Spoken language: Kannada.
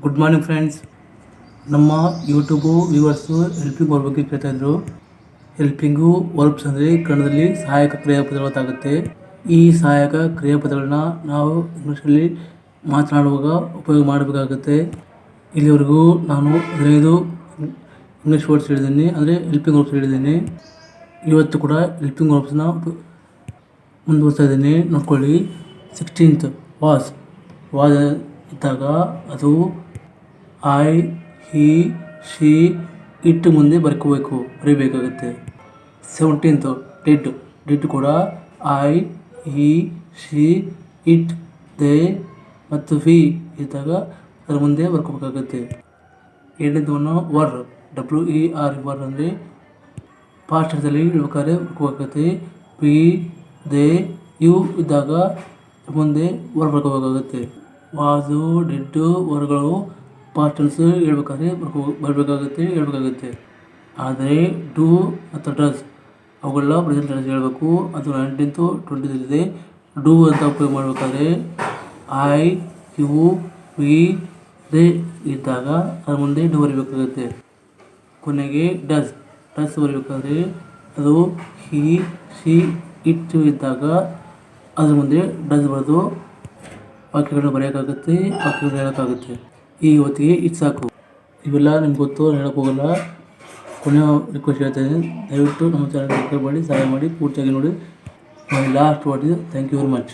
ಗುಡ್ ಮಾರ್ನಿಂಗ್ ಫ್ರೆಂಡ್ಸ್ ನಮ್ಮ ಯೂಟ್ಯೂಬು ವ್ಯೂವರ್ಸು ಹೆಲ್ಪಿಂಗ್ ವರ್ಕ್ ಬಗ್ಗೆ ಕೇಳ್ತಾ ಇದ್ರು ಹೆಲ್ಪಿಂಗು ವರ್ಬ್ಸ್ ಅಂದರೆ ಕನ್ನಡದಲ್ಲಿ ಸಹಾಯಕ ಕ್ರಿಯಾಪದಗಳಾಗುತ್ತೆ ಈ ಸಹಾಯಕ ಕ್ರಿಯಾಪದಗಳನ್ನ ನಾವು ಇಂಗ್ಲೀಷಲ್ಲಿ ಮಾತನಾಡುವಾಗ ಉಪಯೋಗ ಮಾಡಬೇಕಾಗುತ್ತೆ. ಇಲ್ಲಿವರೆಗೂ ನಾನು ಹದಿನೈದು ಇಂಗ್ಲೀಷ್ ವರ್ಡ್ಸ್ ಹೇಳಿದ್ದೀನಿ. ಅಂದರೆ ಹೆಲ್ಪಿಂಗ್ ವರ್ಬ್ಸ್ ಹೇಳಿದ್ದೀನಿ. ಇವತ್ತು ಕೂಡ ಹೆಲ್ಪಿಂಗ್ ವರ್ಬ್ಸ್ನ ಮುಂದುವರಿಸ್ತಾ ಇದ್ದೀನಿ. ನೋಡ್ಕೊಳ್ಳಿ. ಸಿಕ್ಸ್ಟೀನ್ತ್ ವಾಸ್ ವಾಸ್ ಇದ್ದಾಗ ಅದು ಐ ಹಿ ಶಿ ಇಟ್ ಮುಂದೆ ಬರ್ಕೋಬೇಕು, ಬರೀಬೇಕಾಗುತ್ತೆ. ಸೆವೆಂಟೀನ್ತು ಡಿಡ್ ಡಿಡ್ ಕೂಡ I he she it they ಮತ್ತು ವಿ ಇದ್ದಾಗ ಅದ್ರ ಮುಂದೆ ಬರ್ಕೋಬೇಕಾಗುತ್ತೆ. ಎರಡನೇದವನ್ನು were W E R were ಅಂದರೆ ಪಾಸ್ಟರ್ದಲ್ಲಿ ಇಡ್ಬೇಕಾದ್ರೆ ಬರ್ಕೋಬೇಕಾಗುತ್ತೆ. ಪಿ ದೇ ಯು ಇದ್ದಾಗ ಮುಂದೆ ವರ್ ಬರ್ಕೋಬೇಕಾಗುತ್ತೆ. ವಾಸು ಡಿಟ್ಟು ವರ್ಗಗಳು ಪಾಸ್ಟರ್ಸ್ ಹೇಳ್ಬೇಕಾದ್ರೆ ಬರಬೇಕಾಗುತ್ತೆ, ಹೇಳ್ಬೇಕಾಗುತ್ತೆ. ಆದರೆ, ಡೂ ಮತ್ತು ಡಸ್ ಅವುಗಳ ಪ್ರೆಸೆಂಟ್ ಟೆನ್ಸ್ ಹೇಳಬೇಕು. ಅದು ನೈನ್ಟೀನ್ತು ಟ್ವೆಂಟಿದಲ್ಲಿದೆ. ಡೂ ಅಂತ ಉಪಯೋಗ ಮಾಡಬೇಕಾದ್ರೆ, ಐ ಯು ವಿ ದೇ ಇದ್ದಾಗ ಅದ್ರ ಮುಂದೆ ಡು ಬರಿಬೇಕಾಗುತ್ತೆ. ಕೊನೆಗೆ ಡಸ್ ಡಸ್ ಬರಿಬೇಕಾದ್ರೆ, ಅದು ಹಿ, ಶಿ ಇಟ್ಟು ಇದ್ದಾಗ ಅದ್ರ ಮುಂದೆ ಡಸ್ ಬರೆದು. ವಾಕ್ಯಗಳನ್ನ ಬರೆಯೋಕ್ಕಾಗುತ್ತೆ ವಾಕ್ಯಗಳನ್ನ ಹೇಳೋಕ್ಕಾಗುತ್ತೆ. ಈ ಹೊತ್ತಿಗೆ ಇದು ಸಾಕು. ಇವೆಲ್ಲ ನಿಮ್ಗೆ ಗೊತ್ತು ಹೇಳಕ್ಕೆ ಹೋಗಲ್ಲ. ಕೊನೆಯ ರಿಕ್ವೆಸ್ಟ್ ಹೇಳ್ತಾಯಿದ್ದೀನಿ ದಯವಿಟ್ಟು ನಮ್ಮ ಚಾನಲ್ ಸಬ್ಸ್ಕ್ರೈಬ್ ಮಾಡಿ, ಸಹಾಯ ಮಾಡಿ, ಪೂರ್ತಿಯಾಗಿ ನೋಡಿ. Last what thank you very much